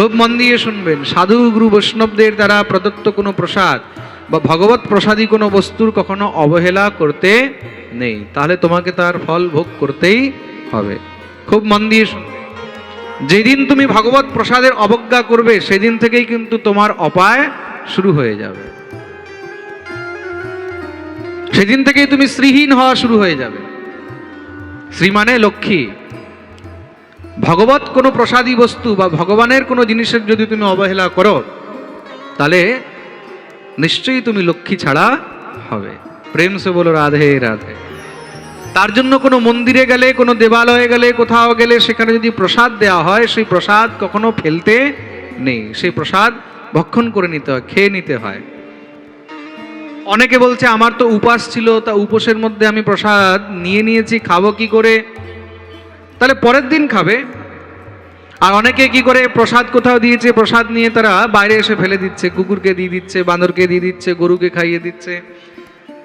খুব মন দিয়ে শুনবেন। সাধু গুরু বৈষ্ণবদের দ্বারা প্রদত্ত কোনো প্রসাদ বা ভগবত প্রসাদী কোনো বস্তুর কখনো অবহেলা করতে নেই। তাহলে তোমাকে তার ফল ভোগ করতেই হবে। খুব মন দিয়ে শুনবে যেদিন তুমি ভগবত প্রসাদের অবজ্ঞা করবে, সেদিন থেকেই কিন্তু তোমার অপায় শুরু হয়ে যাবে। সেদিন থেকেই তুমি শ্রীহীন হওয়া শুরু হয়ে যাবে। শ্রী মানে লক্ষ্মী। ভগবত কোনো প্রসাদী বস্তু বা ভগবানের কোনো জিনিসের যদি তুমি অবহেলা করো, তাহলে নিশ্চয়ই তুমি লক্ষ্মী ছাড়া হবে। প্রেম সে বলো, রাধে রাধে। তার জন্য কোনো মন্দিরে গেলে, কোনো দেবালয়ে গেলে, কোথাও গেলে, সেখানে যদি প্রসাদ দেওয়া হয়, সেই প্রসাদ কখনো ফেলতে নেই। সেই প্রসাদ ভক্ষণ করে নিতে হয়, খেয়ে নিতে হয়। অনেকে বলছে, আমার তো উপাস ছিল, তা উপোসের মধ্যে আমি প্রসাদ নিয়ে নিয়েছি, খাব কি করে? তাহলে পরের দিন খাবে। আর অনেকে কি করে প্রসাদ কোথাও দিয়েছে, প্রসাদ নিয়ে তারা বাইরে এসে ফেলে দিচ্ছে, কুকুরকে দিয়ে দিচ্ছে, বাঁদরকে দিয়ে দিচ্ছে, গরুকে খাইয়ে দিচ্ছে,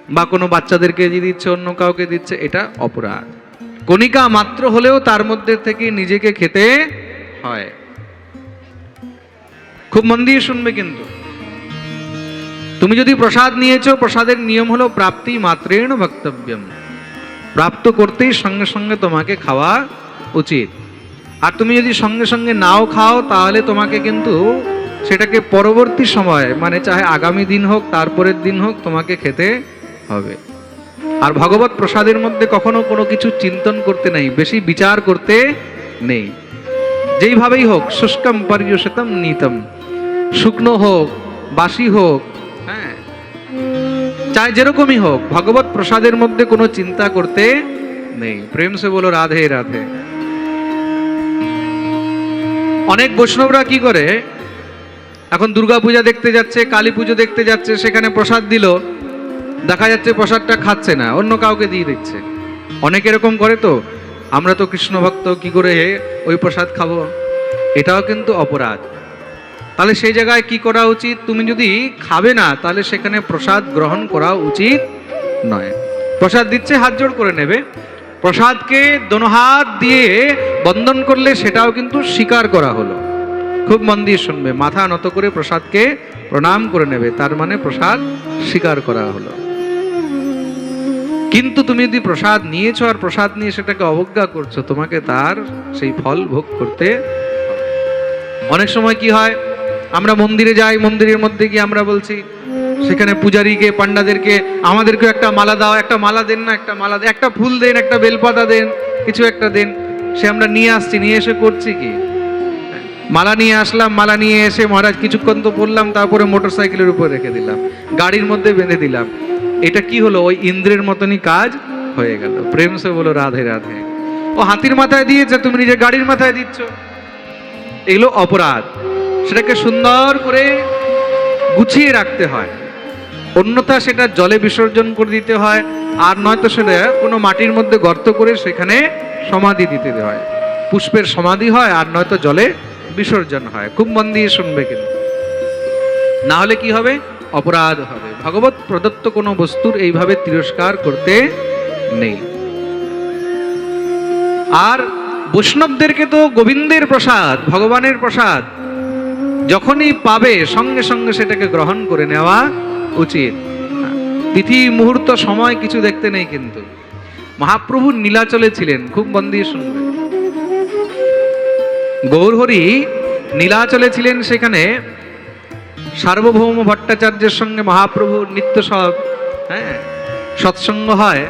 বা কোনো বাচ্চাদেরকে দিয়ে দিচ্ছে, অন্য কাউকে দিচ্ছে, এটা অপরাধ। কণিকা মাত্র হলেও তার মধ্যে থেকে নিজেকে খেতে হয়। খুব মন দিয়ে শুনবে কিন্তু। তুমি যদি প্রসাদ নিয়েছো, প্রসাদের নিয়ম হলো প্রাপ্তি মাত্রেণ ভক্তব্যম। প্রাপ্ত করতেই সঙ্গে সঙ্গে তোমাকে খাওয়া উচিত। আর তুমি যদি সঙ্গে সঙ্গে নাও খাও, তাহলে তোমাকে কিন্তু সেটাকে পরবর্তী সময় মানে চাহে আগামী দিন হোক, তারপরের দিন হোক, তোমাকে খেতে হবে। আর ভগবত প্রসাদের মধ্যে কখনো কোনো কিছু চিন্তন করতে নেই, বেশি বিচার করতে নেই। যেইভাবেই হোক, শুষ্কম পর্যশতম নিতম। শুকনো হোক, বাসি হোক হ্যাঁ চাই যেরকমই হোক, ভগবত প্রসাদের মধ্যে কোনো চিন্তা করতে নেই। প্রেম সে বলো, রাধে রাধে। অনেক বৈষ্ণবরা কি করে? এখন দুর্গা পূজা দেখতে যাচ্ছে কালী পুজো দেখতে যাচ্ছে, সেখানে প্রসাদ দিল। দেখা যাচ্ছে প্রসাদটা খাচ্ছে না, অন্য কাউকে দিয়ে দিচ্ছে। অনেক এরকম করে তো। আমরা তো কৃষ্ণ ভক্ত, কি করে ওই প্রসাদ খাব? এটাও কিন্তু অপরাধ। তাহলে সেই জায়গায় কি করা উচিত? তুমি যদি খাবে না, তাহলে সেখানে প্রসাদ গ্রহণ করা উচিত নয়। প্রসাদ দিচ্ছে, হাত জোড় করে নেবে। প্রসাদকে দোনো হাত দিয়ে বন্ধন করলে সেটাও কিন্তু স্বীকার করা হলো। খুব মন দিয়ে শুনবে, মাথা নত করে প্রসাদকে প্রণাম করে নেবে, তার মানে প্রসাদ স্বীকার করা হলো। কিন্তু তুমি যদি প্রসাদ নিয়েছো আর প্রসাদ নিয়ে সেটাকে অবজ্ঞা করছ, তোমাকে তার সেই ফল ভোগ করতে অনেক সময় কি হয়, আমরা মন্দিরে যাই, মন্দিরের মধ্যে গিয়ে আমরা বলছি সেখানে পূজারীকে পান্ডাদেরকে আমাদেরকেও একটা মালা দাও, একটা মালা দেন না, একটা মালা দেন, একটা ফুল দেন, একটা বেলপাতা দেন, কিছু একটা দেন। সে আমরা নিয়ে আসছি, নিয়ে এসে করছি কি? মালা নিয়ে আসলাম, মালা নিয়ে এসে মহারাজ কিছুক্ষণ তো পড়লাম তারপরে মোটর সাইকেলের উপর রেখে দিলাম, গাড়ির মধ্যে বেঁধে দিলাম। এটা কি হলো? ওই ইন্দ্রের মতনই কাজ হয়ে গেল। প্রেম সে বলো রাধে রাধে। ও হাতির মাথায় দিয়েছে, তুমি নিজের গাড়ির মাথায় দিচ্ছ। এগুলো অপরাধ। সেটাকে সুন্দর করে গুছিয়ে রাখতে হয়। অন্যথা সেটা জলে বিসর্জন করে দিতে হয়, আর নয়তো সেটা কোনো মাটির মধ্যে গর্ত করে সেখানে সমাধি দিতে হয়। পুষ্পের সমাধি হয়, আর নয়তো জলে বিসর্জন হয়। খুব মন দিয়ে শুনবে কিন্তু। না হলে কি হবে? অপরাধ হবে। ভগবত প্রদত্ত কোনো বস্তুর এইভাবে তিরস্কার করতে নেই। আর বৈষ্ণবদেরকে তো গোবিন্দের প্রসাদ, ভগবানের প্রসাদ, যখনই পাবে সঙ্গে সঙ্গে সেটাকে গ্রহণ করে নেওয়া উচিত। তিথি মুহূর্ত সময় কিছু দেখতে নেই কিন্তু। মহাপ্রভু নীলাচলে ছিলেন, খুব মন দিয়ে শুনবে গৌরহরি নীলাচলে ছিলেন সেখানে সার্বভৌম ভট্টাচার্যের সঙ্গে মহাপ্রভুর নিত্য সব হ্যাঁ সৎসঙ্গ হয়।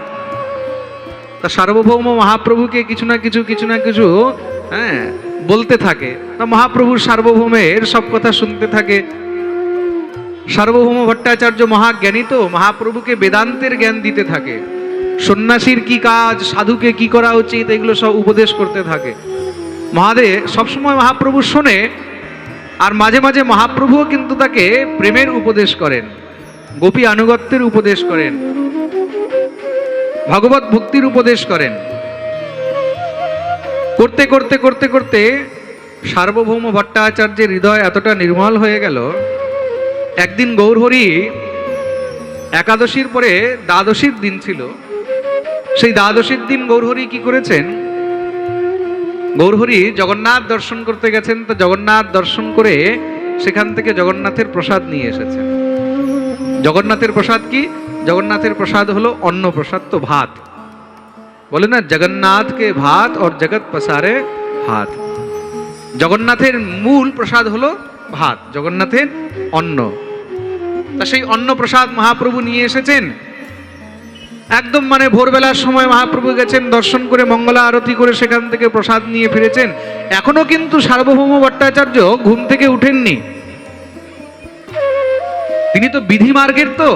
তা সার্বভৌম মহাপ্রভুকে কিছু না কিছু কিছু না কিছু হ্যাঁ বলতে থাকে। তা মহাপ্রভুর সার্বভৌমের সব কথা শুনতে থাকে। সার্বভৌম ভট্টাচার্য মহাজ্ঞানী তো মহাপ্রভুকে বেদান্তের জ্ঞান দিতে থাকে। সন্ন্যাসীর কি কাজ, সাধুকে কি করা উচিত, এগুলো সব উপদেশ করতে থাকে। মহাদেব সবসময় মহাপ্রভু শোনে, আর মাঝে মাঝে মহাপ্রভুও কিন্তু তাকে প্রেমের উপদেশ করেন, গোপী আনুগত্যের উপদেশ করেন, ভগবত ভক্তির উপদেশ করেন। করতে করতে করতে করতে সার্বভৌম ভট্টাচার্যের হৃদয় এতটা নির্মল হয়ে গেল একদিন গৌরহরি একাদশীর পরে দ্বাদশীর দিন ছিল। সেই দ্বাদশীর দিন গৌরহরি কি করেছেন? গৌরহরি জগন্নাথ দর্শন করতে গেছেন, তো জগন্নাথ দর্শন করে সেখান থেকে জগন্নাথের প্রসাদ নিয়ে এসেছেন। জগন্নাথের প্রসাদ কি? জগন্নাথের প্রসাদ হলো অন্ন প্রসাদ তো ভাত। বলে না, জগন্নাথকে ভাত और জগৎ পসারে হাত জগন্নাথের মূল প্রসাদ হলো ভাত, জগন্নাথের অন্ন। তা সেই অন্ন প্রসাদ মহাপ্রভু নিয়ে এসেছেন। একদম মানে ভোরবেলার সময় মহাপ্রভু গেছেন, দর্শন করে, মঙ্গলা আরতি করে সেখান থেকে প্রসাদ নিয়ে ফিরেছেন। এখনও কিন্তু সার্বভৌম ভট্টাচার্য ঘুম থেকে উঠেননি। তিনি তো বিধি মার্গের তো।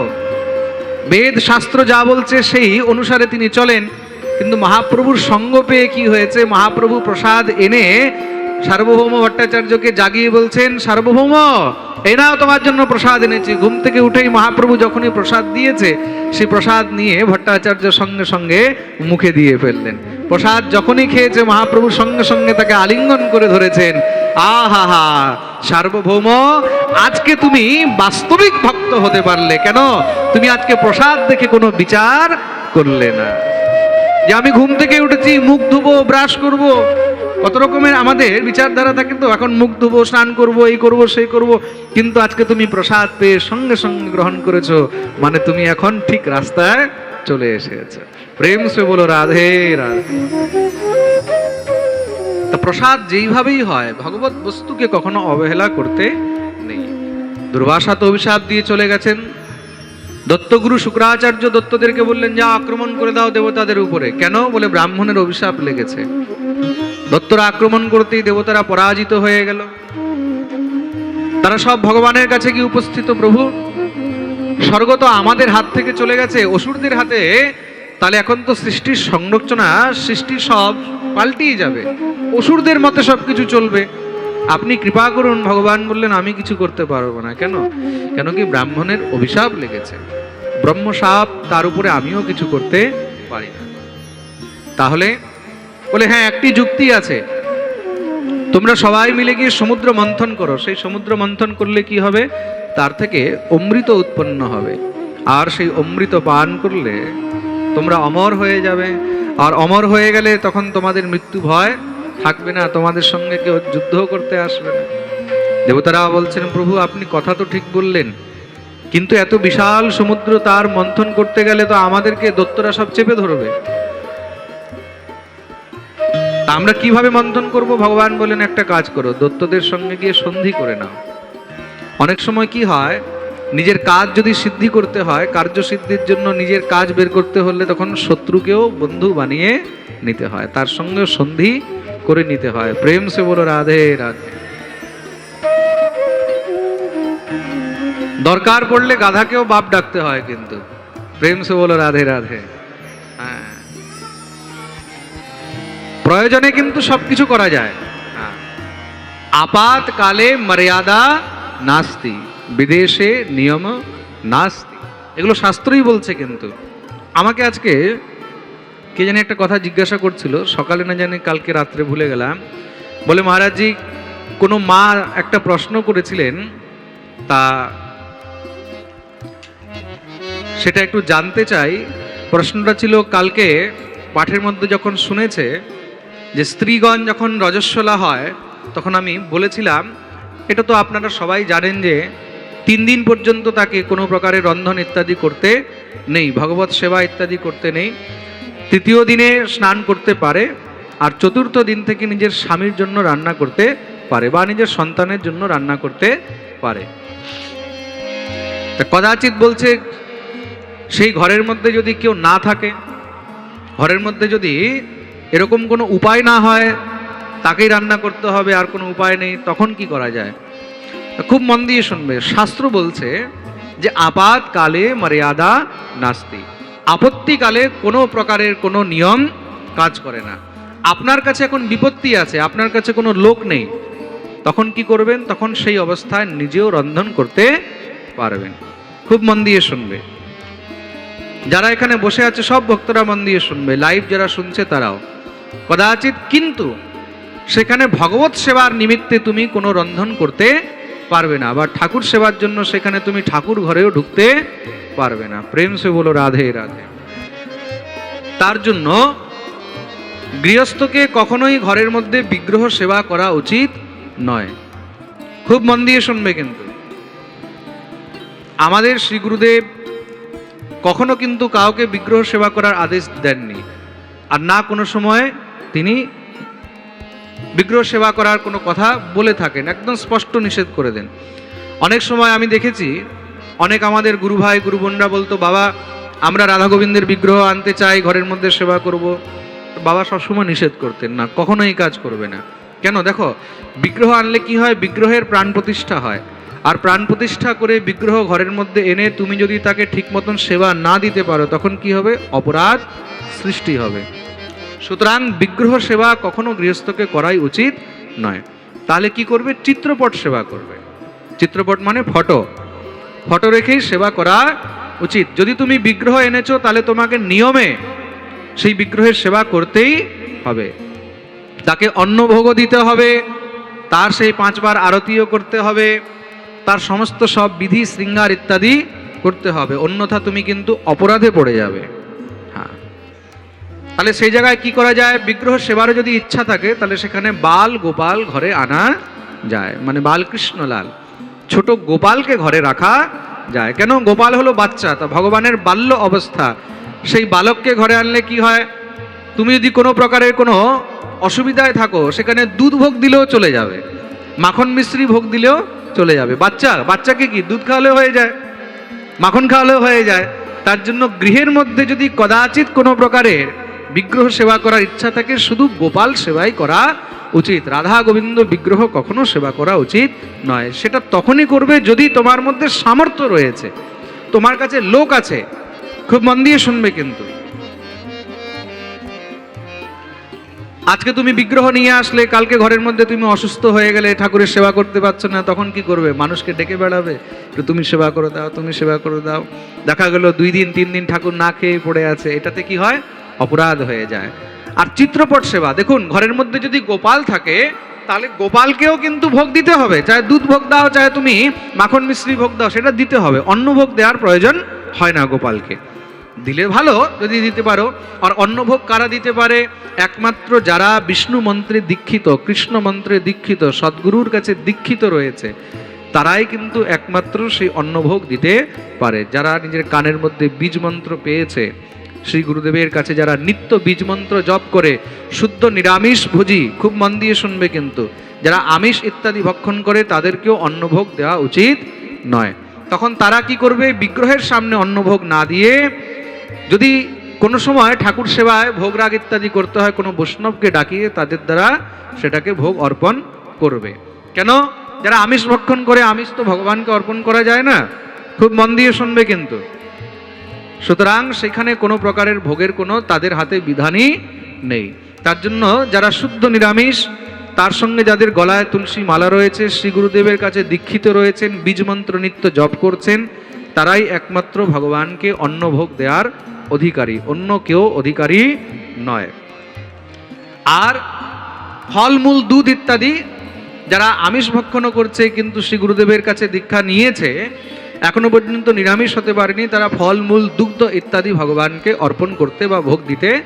বেদ শাস্ত্র যা বলছে সেই অনুসারে তিনি চলেন। কিন্তু মহাপ্রভুর সঙ্গ পেয়ে কি হয়েছে? মহাপ্রভু প্রসাদ এনে সার্বভৌম ভট্টাচার্যকে জাগিয়ে বলছেন, সার্বভৌম, এই নাও তোমার জন্য প্রসাদ এনেছি। ঘুম থেকে উঠেই মহাপ্রভু যখনই প্রসাদ দিয়েছে, সেই প্রসাদ নিয়ে ভট্টাচার্য সঙ্গে সঙ্গে মুখে দিয়ে ফেললেন। প্রসাদ যখনই খেয়েছে, মহাপ্রভু সঙ্গে সঙ্গে তাকে আলিঙ্গন করে ধরেছেন। আহা হা, সার্বভৌম, আজকে তুমি বাস্তবিক ভক্ত হতে পারলে কেন? তুমি আজকে প্রসাদ দেখে কোনো বিচার করলে না। যে আমি ঘুম থেকে উঠেছি, মুখ ধুবো, ব্রাশ করব কত রকমের আমাদের বিচারধারা থাকে তো এখন মুখ ধুবো, স্নান করব, এই করব, সেই করব। কিন্তু আজকে তুমি প্রসাদ পেয়ে সঙ্গে সঙ্গে গ্রহণ করেছ মানে তুমি এখন ঠিক রাস্তায় চলে এসেছ। প্রেম সে বলো, রাধে রাধে। তা প্রসাদ যেইভাবেই হয়, ভগবত বস্তুকে কখনো অবহেলা করতে নেই। দুর্বাসা তো অভিশাপ দিয়ে চলে গেছেন দত্তগুরু শুক্রাচার্য দত্তদেরকে বললেন, যা আক্রমণ করে দাও দেবতাদের উপরে। কেন? বলে ব্রাহ্মণের অভিশাপ লেগেছে। দত্তরা আক্রমণ করতেই দেবতারা পরাজিত হয়ে গেল। তারা সব ভগবানের কাছে গিয়ে উপস্থিত, প্রভু, স্বর্গ তো আমাদের হাত থেকে চলে গেছে, অসুরদের হাতে। তাহলে এখন তো সৃষ্টির সংরক্ষণা, সৃষ্টি সব পাল্টিয়ে যাবে। অসুরদের মতে সব কিছু চলবে। আপনি কৃপা করুন, ভগবান বললেন, আমি কিছু করতে পারব না। কেন? কেন কি ব্রাহ্মণের অভিশাপ লেগেছে? ব্রহ্মসাপ তার উপরে আমিও কিছু করতে পারি না। তাহলে বলে হ্যাঁ একটি যুক্তি আছে। তোমরা সবাই মিলে গিয়ে সমুদ্র মন্থন করো। সেই সমুদ্র মন্থন করলে কি হবে? তার থেকে অমৃত উৎপন্ন হবে। আর সেই অমৃত পান করলে তোমরা অমর হয়ে যাবে। আর অমর হয়ে গেলে তখন তোমাদের মৃত্যু ভয় থাকবে না, তোমাদের সঙ্গে কেউ যুদ্ধ করতে আসবে না। দেবতারা বলছেন, প্রভু, আপনি কথা তো ঠিক বললেন, কিন্তু এত বিশাল সমুদ্র তার মন্থন করতে গেলে তো আমাদেরকে দত্তরা সব চেপে ধরবে। তা আমরা কীভাবে মন্থন করব? ভগবান বলেন, একটা কাজ করো, দত্তদের সঙ্গে গিয়ে সন্ধি করে নাও। অনেক সময় কি হয়, নিজের কাজ যদি সিদ্ধি করতে হয়, কার্য সিদ্ধির জন্য নিজের কাজ বের করতে হলে তখন শত্রুকেও বন্ধু বানিয়ে নিতে হয়। তার সঙ্গে সন্ধি করে নিতে হয়। প্রেম সে বলো, রাধে রাধে। দরকার পড়লে গাধাকেও বাপ ডাকতে হয় কিন্তু। প্রেম সে বলো, রাধে রাধে। হ্যাঁ। প্রয়োজনে কিন্তু সবকিছু করা যায়। হ্যাঁ। আপাতকালে মর্যাদা নাস্তি। বিদেশে নিয়ম নাস্তি। এগুলো শাস্ত্রই বলছে কিন্তু। আমাকে আজকে কে জানি একটা কথা জিজ্ঞাসা করছিল, সকালে না জানি কালকে রাত্রে ভুলে গেলাম। বলে, মহারাজজি, কোনো মা একটা প্রশ্ন করেছিলেন, তা সেটা একটু জানতে চাই। প্রশ্নটা ছিল কালকে পাঠের মধ্যে যখন শুনেছে যে, স্ত্রীগণ যখন রজস্বলা হয়, তখন আমি বলেছিলাম, এটা তো আপনারা সবাই জানেন যে, তিন দিন পর্যন্ত তাকে কোনো প্রকারের রন্ধন ইত্যাদি করতে নেই, ভগবত সেবা ইত্যাদি করতে নেই। তৃতীয় দিনে স্নান করতে পারে আর চতুর্থ দিন থেকে নিজের স্বামীর জন্য রান্না করতে পারে বা নিজের সন্তানের জন্য রান্না করতে পারে। কদাচিৎ বলছে, সেই ঘরের মধ্যে যদি কেউ না থাকে, ঘরের মধ্যে যদি এরকম কোনো উপায় না হয়, তাকেই রান্না করতে হবে, আর কোনো উপায় নেই, তখন কি করা যায়? খুব মন দিয়ে শুনবে। শাস্ত্র বলছে যে, আপাতকালে মর্যাদা নাস্তি। আপত্তিকালে কোনো প্রকারের কোনো নিয়ম কাজ করে না। আপনার কাছে এখন বিপত্তি আছে, আপনার কাছে কোনো লোক নেই। তখন কি করবেন? তখন সেই অবস্থায় নিজেও রন্ধন করতে পারবেন। খুব মন দিয়ে শুনবে। যারা এখানে বসে আছে, সব ভক্তরা মন দিয়ে শুনবে। লাইভ যারা শুনছে, তারাও। কদাচিৎ কিন্তু সেখানে ভগবত সেবার নিমিত্তে তুমি কোনো রন্ধন করতে পারবে না। বা ঠাকুর সেবার জন্য সেখানে তুমি ঠাকুর ঘরেও ঢুকতে পারবে না। প্রেম সে বলো, রাধে রাধে। তার জন্য গৃহস্থকে কখনোই ঘরের মধ্যে বিগ্রহ সেবা করা উচিত নয়। খুব মন দিয়ে শুনবে কিন্তু। আমাদের শ্রী গুরুদেব কখনো কিন্তু কাউকে বিগ্রহ সেবা করার আদেশ দেননি। আর না কোনো সময় তিনি বিগ্রহ সেবা করার কোনো কথা বলে থাকেন, একদম স্পষ্ট নিষেধ করে দেন। অনেক সময় আমি দেখেছি, অনেক আমাদের গুরু ভাই, গুরু বোনরা বলতো, বাবা, আমরা রাধা গোবিন্দের বিগ্রহ আনতে চাই, ঘরের মধ্যে সেবা করব। বাবা সবসময় নিষেধ করতেন না, কখনো এই কাজ করবে না। কেন? দেখো, বিগ্রহ আনলে কি হয়? বিগ্রহের প্রাণ প্রতিষ্ঠা হয়। আর প্রাণ প্রতিষ্ঠা করে বিগ্রহ ঘরের মধ্যে এনে তুমি যদি তাকে ঠিক মতন সেবা না দিতে পারো, তখন কি হবে? অপরাধ সৃষ্টি হবে। সুতরাং বিগ্রহ সেবা কখনো গৃহস্থকে করাই উচিত নয়। তাহলে কি করবে? চিত্রপট সেবা করবে। চিত্রপট মানে ফটো। ফটো রেখেই সেবা করা উচিত। যদি তুমি বিগ্রহ এনেছো, তাহলে তোমাকে নিয়মে সেই বিগ্রহের সেবা করতেই হবে। তাকে অন্নভোগও দিতে হবে। তার সেই পাঁচবার আরতিও করতে হবে। তার সমস্ত সব বিধি, শৃঙ্গার ইত্যাদি করতে হবে। অন্যথা তুমি কিন্তু অপরাধে পড়ে যাবে। তাহলে সেই জায়গায় কি করা যায়? বিগ্রহ সেবারও যদি ইচ্ছা থাকে, তাহলে সেখানে বাল গোপাল ঘরে আনা যায়। মানে বালকৃষ্ণলাল। ছোট গোপালকে ঘরে রাখা যায়। কেন? গোপাল হলো বাচ্চা, তা ভগবানের বাল্য অবস্থা। সেই বালককে ঘরে আনলে কি হয়? তুমি যদি কোনো প্রকারের কোনো অসুবিধায় থাকো, সেখানে দুধ ভোগ দিলেও চলে যাবে। মাখন মিশ্রি ভোগ দিলেও চলে যাবে। বাচ্চা, বাচ্চাকে কি? দুধ খাওয়ালেও হয়ে যায়। মাখন খাওয়ালেও হয়ে যায়। তার জন্য গৃহের মধ্যে যদি কদাচিৎ কোনো প্রকারের বিগ্রহ সেবা করার ইচ্ছা থাকে, শুধু গোপাল সেবাই করা উচিত। রাধা গোবিন্দ বিগ্রহ কখনো সেবা করা উচিত নয়। সেটা তখনই করবে যদি তোমার মধ্যে সামর্থ্য রয়েছে। তোমার কাছে লোক আছে, খুব মন দিয়ে শুনবে কিন্তু। আজকে তুমি বিগ্রহ নিয়ে আসলে, কালকে ঘরের মধ্যে তুমি অসুস্থ হয়ে গেলে, ঠাকুরের সেবা করতে পারছ না, তখন কি করবে? মানুষকে ডেকে বেড়াবে? যে তুমি সেবা করে দাও, তুমি সেবা করে দাও। দেখা গেল দুই দিন, তিন দিন ঠাকুর না খেয়ে পড়ে আছে। এটাতে কি হয়? অপরাধ হয়ে যায়। আর চিত্রপট সেবা, দেখুন, ঘরের মধ্যে যদি গোপাল থাকে, তাহলে গোপালকেও কিন্তু ভোগ দিতে হবে। চাहे দুধ ভোগ দাও চাহে তুমি মাখন মিশ্রি ভোগ দাও, সেটা দিতে হবে। অন্ন ভোগ দেওয়ার প্রয়োজন হয় না গোপালকে। দিলে ভালো যদি দিতে পারো। আর অন্নভোগ কারা দিতে পারে? একমাত্র যারা বিষ্ণু মন্ত্রে দীক্ষিত, কৃষ্ণ মন্ত্রে দীক্ষিত, সদ্গুরুর কাছে দীক্ষিত রয়েছে, তারাই কিন্তু একমাত্র সেই অন্নভোগ দিতে পারে। যারা নিজের কানের মধ্যে বীজ মন্ত্র পেয়েছে শ্রী গুরুদেবের কাছে যারা নিত্য বীজ মন্ত্র জপ করে, শুদ্ধ নিরামিষ ভোজি, খুব মন দিয়ে শুনবে কিন্তু। যারা আমিষ ইত্যাদি ভক্ষণ করে, তাদেরকেও অন্নভোগ দেওয়া উচিত নয়। তখন তারা কি করবে? বিগ্রহের সামনে অন্নভোগ না দিয়ে, যদি কোনো সময় ঠাকুর সেবায় ভোগ রাগ ইত্যাদি করতে হয়, কোনো বৈষ্ণবকে ডাকিয়ে তাদের দ্বারা সেটাকে ভোগ অর্পণ করবে। কেন? যারা আমিষ ভক্ষণ করে, আমিষ তো ভগবানকে অর্পণ করা যায় না। খুব মন দিয়ে শুনবে কিন্তু। সুতরাং সেখানে কোনো প্রকারের ভোগের কোনো তাদের হাতে বিধানই নেই। তার জন্য যারা শুদ্ধ নিরামিষ, তার সঙ্গে যাদের গলায় তুলসী মালা রয়েছে, শ্রী গুরুদেবের কাছে দীক্ষিত রয়েছেন, বীজমন্ত্র নিত্য জপ করছেন, তারাই একমাত্র ভগবানকে অন্ন ভোগ দেওয়ার অধিকারী, অন্য কেউ অধিকারী নয়। আর ফলমূল, দুধ ইত্যাদি যারা আমিষ ভক্ষণও করছে, কিন্তু শ্রী গুরুদেবের কাছে দীক্ষা নিয়েছে এখনও পর্যন্ত নিরামিষ হতে পারেনি, তারা ফলমূল দুগ্ধ ইত্যাদি ভগবানকে অর্পণ করতে বা ভোগ দিতে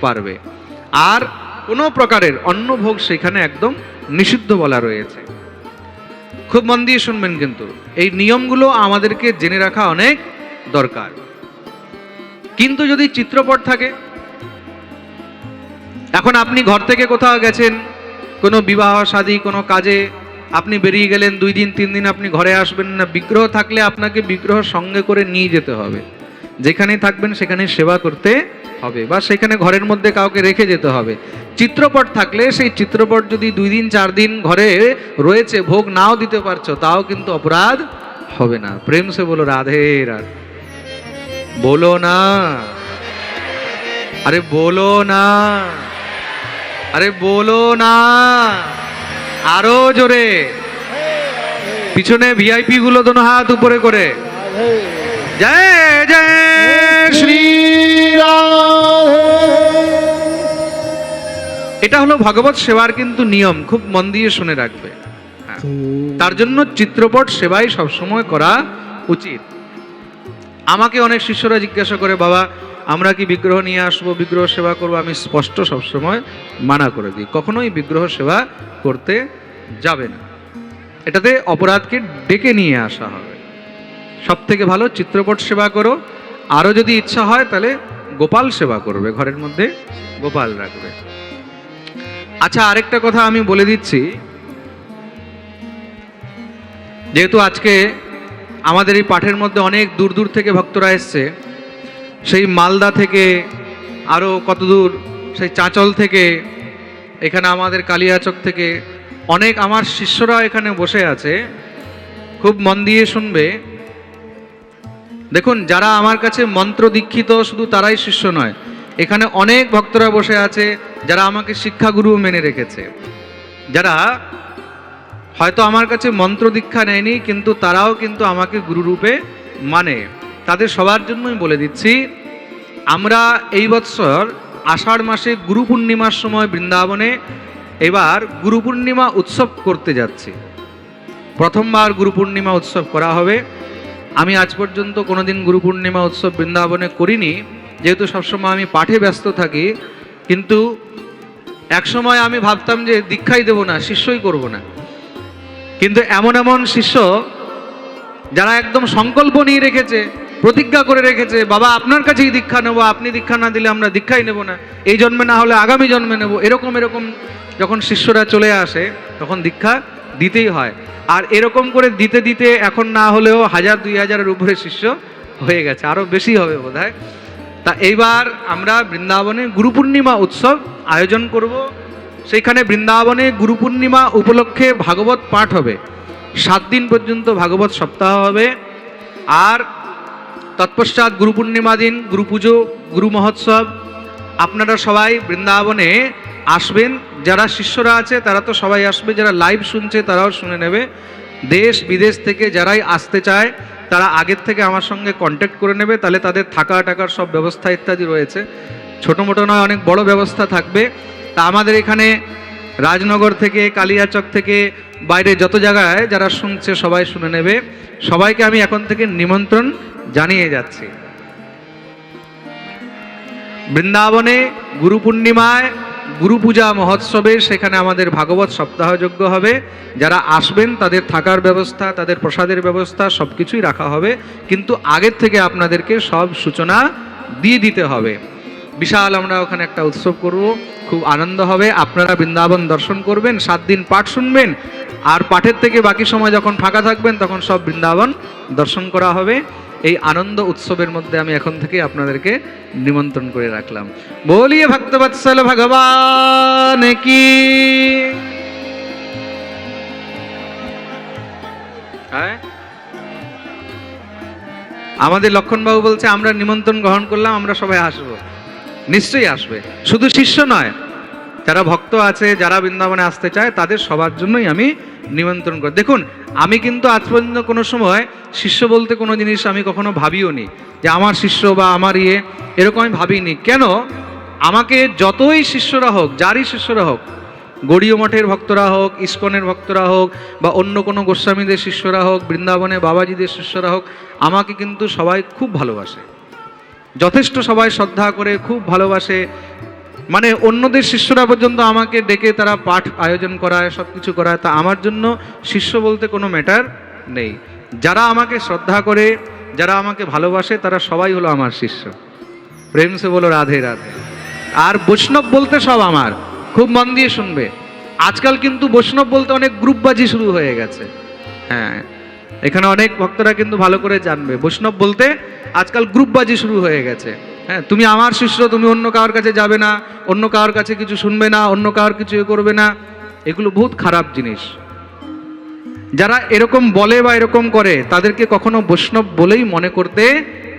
পারবে। আর কোনো প্রকারের অন্ন ভোগ সেখানে একদম নিষিদ্ধ বলা রয়েছে। খুব মন দিয়ে শুনবেন কিন্তু, এই নিয়মগুলো আমাদেরকে জেনে রাখা অনেক দরকার। কিন্তু যদি চিত্রপট থাকে, এখন আপনি ঘর থেকে কোথাও গেছেন, কোনো বিবাহ, শাদী, কোনো কাজে আপনি বেরিয়ে গেলেন, দুই দিন, তিন দিন আপনি ঘরে আসবেন না। বিগ্রহ থাকলে আপনাকে বিগ্রহ সঙ্গে করে নিয়ে যেতে হবে। যেখানে থাকবেন সেখানে সেবা করতে হবে বা সেখানে ঘরের মধ্যে কাউকে রেখে যেতে হবে। চিত্রপট থাকলে সেই চিত্রপট যদি দুই দিন, চার দিন ঘরে রয়েছে, ভোগ নাও দিতে পারছ, তাও কিন্তু অপরাধ হবে না। প্রেম সে বলো, রাধে রাধে। বলো না। আরে বলো না। আরে বলো না। আরও জোরে। পিছনে ভিআইপি গুলো দোনো হাত উপরে করে। জয় জয় শ্রী এটা হলো ভগবত সেবার কিন্তু নিয়ম খুব মন দিয়ে শুনে রাখবে। হ্যাঁ। তার জন্য চিত্রপট সেবাই সবসময় করা উচিত। আমাকে অনেক শিষ্যরা জিজ্ঞাসা করে, বাবা, আমরা কি বিগ্রহ নিয়ে আসব? বিগ্রহ সেবা করব? আমি স্পষ্ট সবসময় মানা করে দিই, কখনোই বিগ্রহ সেবা করতে যাবে না। এটাতে অপরাধকে ডেকে নিয়ে আসা হবে। সব থেকে ভালো চিত্রপট সেবা করো। আরও যদি ইচ্ছা হয়, তাহলে গোপাল সেবা করবে, ঘরের মধ্যে গোপাল রাখবে। আচ্ছা আরেকটা কথা আমি বলে দিচ্ছি। যেহেতু আজকে আমাদের এই পাঠের মধ্যে অনেক দূর দূর থেকে ভক্তরা এসছে। সেই মালদা থেকে আরও কত দূর, সেই চাঁচল থেকে, এখানে আমাদের কালিয়াচক থেকে অনেক আমার শিষ্যরা এখানে বসে আছে। খুব মন দিয়ে শুনবে। দেখুন, যারা আমার কাছে মন্ত্র দীক্ষিত, শুধু তারাই শিষ্য নয়, এখানে অনেক ভক্তরা বসে আছে, যারা আমাকে শিক্ষাগুরু মেনে রেখেছে। যারা হয়তো আমার কাছে মন্ত্র দীক্ষা নেয়নি, কিন্তু তারাও কিন্তু আমাকে গুরুরূপে মানে। তাদের সবার জন্যই বলে দিচ্ছি, আমরা এই বৎসর আষাঢ় মাসে গুরু পূর্ণিমার সময় বৃন্দাবনে এবার গুরু পূর্ণিমা উৎসব করতে যাচ্ছি। প্রথমবার গুরু পূর্ণিমা উৎসব করা হবে। আমি আজ পর্যন্ত কোনোদিন গুরু পূর্ণিমা উৎসব বৃন্দাবনে করিনি, যেহেতু সবসময় আমি পাঠে ব্যস্ত থাকি, কিন্তু একসময় আমি ভাবতাম যে দীক্ষাই দেব না, শিষ্যই করব না। কিন্তু এমন এমন শিষ্য যারা একদম সংকল্প নিয়ে রেখেছে, প্রতিজ্ঞা করে রেখেছে, বাবা, আপনার কাছেই দীক্ষা নেব, আপনি দীক্ষা না দিলে আমরা দীক্ষাই নেব না। এই জন্মে না হলে আগামী জন্মে নেব। এরকম এরকম যখন শিষ্যরা চলে আসে, তখন দীক্ষা দিতেই হয়। আর এরকম করে দিতে দিতে এখন না হলেও হাজার, দুই হাজারের উপরে শিষ্য হয়ে গেছে। আরও বেশি হবে বোধ তা এইবার আমরা বৃন্দাবনে গুরু পূর্ণিমা উৎসব আয়োজন করব। সেইখানে বৃন্দাবনে গুরু পূর্ণিমা উপলক্ষে ভাগবত পাঠ হবে। সাত দিন পর্যন্ত ভাগবত সপ্তাহ হবে। আর তৎপশ্চাৎ গুরু পূর্ণিমা দিন, গুরু পুজো, গুরু মহোৎসব, আপনারা সবাই বৃন্দাবনে আসবেন। যারা শিষ্যরা আছে, তারা তো সবাই আসবে। যারা লাইভ শুনছে, তারাও শুনে নেবে। দেশ, বিদেশ থেকে যারাই আসতে চায়, তারা আগের থেকে আমার সঙ্গে কন্ট্যাক্ট করে নেবে। তাহলে তাদের থাকা টাকার সব ব্যবস্থা ইত্যাদি রয়েছে। ছোটো মোটো নয়, অনেক বড় ব্যবস্থা থাকবে। তা আমাদের এখানে রাজনগর থেকে, কালিয়াচক থেকে, বাইরে যত জায়গায় যারা শুনছে সবাই শুনে নেবে। সবাইকে আমি এখন থেকে নিমন্ত্রণ জানিয়ে যাচ্ছি। বৃন্দাবনে গুরু পূর্ণিমায় গুরু পূজা মহোৎসবে সেখানে আমাদের ভাগবত সপ্তাহযোগ্য হবে। যারা আসবেন তাদের থাকার ব্যবস্থা, তাদের প্রসাদের ব্যবস্থা সব কিছুই রাখা হবে। কিন্তু আগের থেকে আপনাদেরকে সব সূচনা দিয়ে দিতে হবে। বিশাল আমরা ওখানে একটা উৎসব করব, খুব আনন্দ হবে। আপনারা বৃন্দাবন দর্শন করবেন, সাত দিন পাঠ শুনবেন, আর পাঠের থেকে বাকি সময় যখন ফাঁকা থাকবেন, তখন সব বৃন্দাবন দর্শন করা হবে। এই আনন্দ উৎসবের মধ্যে আমি এখন থেকে আপনাদেরকে নিমন্ত্রণ করে রাখলাম। বলিয়ে ভক্তবৎসল ভগবান কি? হ্যাঁ? আমাদের লক্ষণবাবু বলছে, আমরা নিমন্ত্রণ গ্রহণ করলাম, আমরা সবাই আসব নিশ্চয়ই আসবে। শুধু শিষ্য নয়, যারা ভক্ত আছে, যারা বৃন্দাবনে আসতে চায়, তাদের সবার জন্যই আমি নিমন্ত্রণ করি। দেখুন, আমি কিন্তু আজ পর্যন্ত কোনো সময় শিষ্য বলতে কোনো জিনিস আমি কখনো ভাবিও নি, যে আমার শিষ্য বা আমার ইয়ে এরকম আমি ভাবিনি। কেন? আমাকে যতই শিষ্যরা হোক, যারই শিষ্যরা হোক, গড়ীয় মঠের ভক্তরা হোক, ইস্কনের ভক্তরা হোক, বা অন্য কোনো গোস্বামীদের শিষ্যরা হোক, বৃন্দাবনে বাবাজিদের শিষ্যরা হোক, আমাকে কিন্তু সবাই খুব ভালোবাসে। যথেষ্ট সবাই শ্রদ্ধা করে, খুব ভালোবাসে। মানে অন্যদের শিষ্যরা পর্যন্ত আমাকে ডেকে তারা পাঠ আয়োজন করায় সব কিছু করায়। তা আমার জন্য শিষ্য বলতে কোনো ম্যাটার নেই। যারা আমাকে শ্রদ্ধা করে, যারা আমাকে ভালোবাসে, তারা সবাই হলো আমার শিষ্য। প্রেম সে বলো, রাধে রাধে। আর বৈষ্ণব বলতে সব আমার। খুব মন দিয়ে শুনবে। আজকাল কিন্তু বৈষ্ণব বলতে অনেক গ্রুপবাজি শুরু হয়ে গেছে। হ্যাঁ এখানে অনেক ভক্তরা কিন্তু ভালো করে জানবে। বৈষ্ণব বলতে আজকাল গ্রুপবাজি শুরু হয়ে গেছে। হ্যাঁ তুমি আমার শিষ্য, তুমি অন্য কারোর কাছে যাবে না, অন্য কারোর কাছে কিছু শুনবে না, অন্য কারোর কিছু করবে না। এগুলো বহুত খারাপ জিনিস। যারা এরকম বলে বা এরকম করে, তাদেরকে কখনো বৈষ্ণব বলেই মনে করতে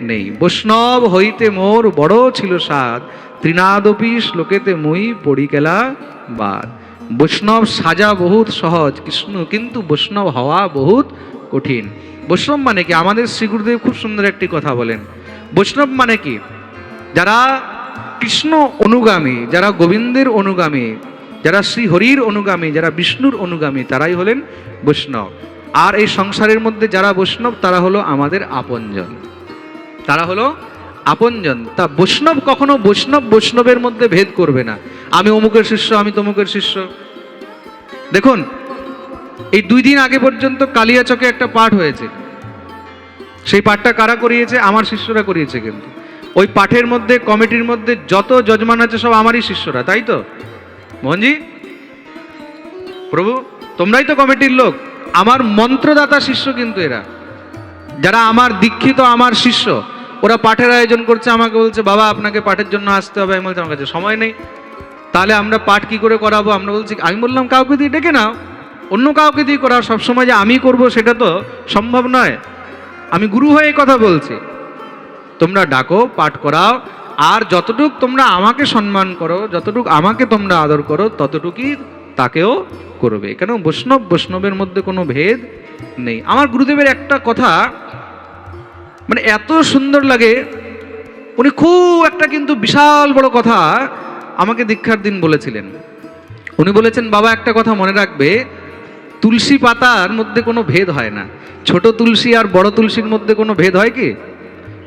নেই। বৈষ্ণব হইতে মোর বড় ছিল সাদ তৃণাদপি শ্লোকেতে মুই পড়ি গেলা বাদ। বৈষ্ণব সাজা বহুত সহজ, কৃষ্ণ কিন্তু বৈষ্ণব হওয়া বহুত কঠিন। বৈষ্ণব মানে কি? আমাদের শ্রী গুরুদেব খুব সুন্দর একটি কথা বলেন। বৈষ্ণব মানে কি? যারা কৃষ্ণ অনুগামী, যারা গোবিন্দের অনুগামী, যারা শ্রী হরির অনুগামী, যারা বিষ্ণুর অনুগামী, তারাই হলেন বৈষ্ণব। আর এই সংসারের মধ্যে যারা বৈষ্ণব, তারা হলো আমাদের আপনজন। তারা হলো আপনজন। তা বৈষ্ণব কখনো বৈষ্ণব বৈষ্ণবের মধ্যে ভেদ করবে না। আমি অমুকের শিষ্য, আমি তমুকের শিষ্য। দেখুন এই দুই দিন আগে পর্যন্ত কালিয়াচকে একটা পাঠ হয়েছে। সেই পাঠটা কারা করিয়েছে? আমার শিষ্যরা করিয়েছে কিন্তু। ওই পাঠের মধ্যে, কমিটির মধ্যে যত যজমান আছে সব আমারই শিষ্যরা, তাই তো? মোহনজি? প্রভু, তোমরাই তো কমিটির লোক। আমার মন্ত্রদাতা শিষ্য কিন্তু এরা। যারা আমার দীক্ষিত, আমার শিষ্য, ওরা পাঠের আয়োজন করছে, আমাকে বলছে, বাবা, আপনাকে পাঠের জন্য আসতে হবে। আমি বলছি, আমার কাছে সময় নেই। তাহলে আমরা পাঠ কি করে করাবো? আমরা বলছি, আমি বললাম, কাউকে দিয়ে ডেকে নাও। অন্য কাউকে দিয়ে করা সবসময় যে আমি করব সেটা তো সম্ভব নয়। আমি গুরু হয়ে কথা বলছি। তোমরা ডাকো, পাঠ করাও, আর যতটুক তোমরা আমাকে সম্মান করো, যতটুক আমাকে তোমরা আদর করো, ততটুকুই তাকেও করবে। কেন? বৈষ্ণব, বৈষ্ণবের মধ্যে কোনো ভেদ নেই। আমার গুরুদেবের একটা কথা মানে এত সুন্দর লাগে। উনি খুব একটা কিন্তু বিশাল বড় কথা আমাকে দীক্ষার দিন বলেছিলেন। উনি বলেছেন, বাবা, একটা কথা মনে রাখবে। তুলসী পাতার মধ্যে কোনো ভেদ হয় না। ছোট তুলসী আর বড় তুলসীর মধ্যে কোনো ভেদ হয় কি?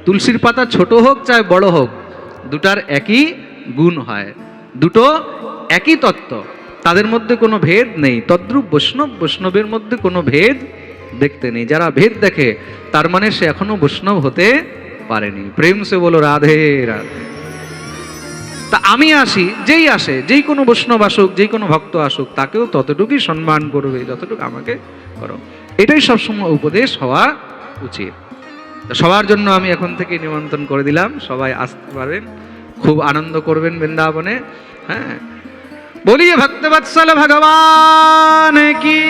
তুলসীর পাতা ছোট হোক চাই বড় হোক, দুটার একই গুণ হয়। দুটো একই তত্ত্ব, তাদের মধ্যে কোনো ভেদ নেই। তদ্রুপ বৈষ্ণব, বৈষ্ণবের মধ্যে কোনো ভেদ দেখতে নেই। যারা ভেদ দেখে, তার মানে সে এখনও বৈষ্ণব হতে পারেনি। প্রেম সে বলো, রাধে রাধে। তা আমি আসি, যেই আসে, যেই কোনো বৈষ্ণব আসুক, যেই কোনো ভক্ত আসুক, তাকেও ততটুকুই সম্মান করবে, যতটুকু আমাকে করো। এটাই সবসময় উপদেশ হওয়া উচিত। সবার জন্য আমি এখন থেকে নিমন্ত্রণ করে দিলাম। সবাই আসতে পারবেন খুব আনন্দ করবেন বৃন্দাবনে হ্যাঁ। বলিয়ে ভক্তবৎসল ভগবান কি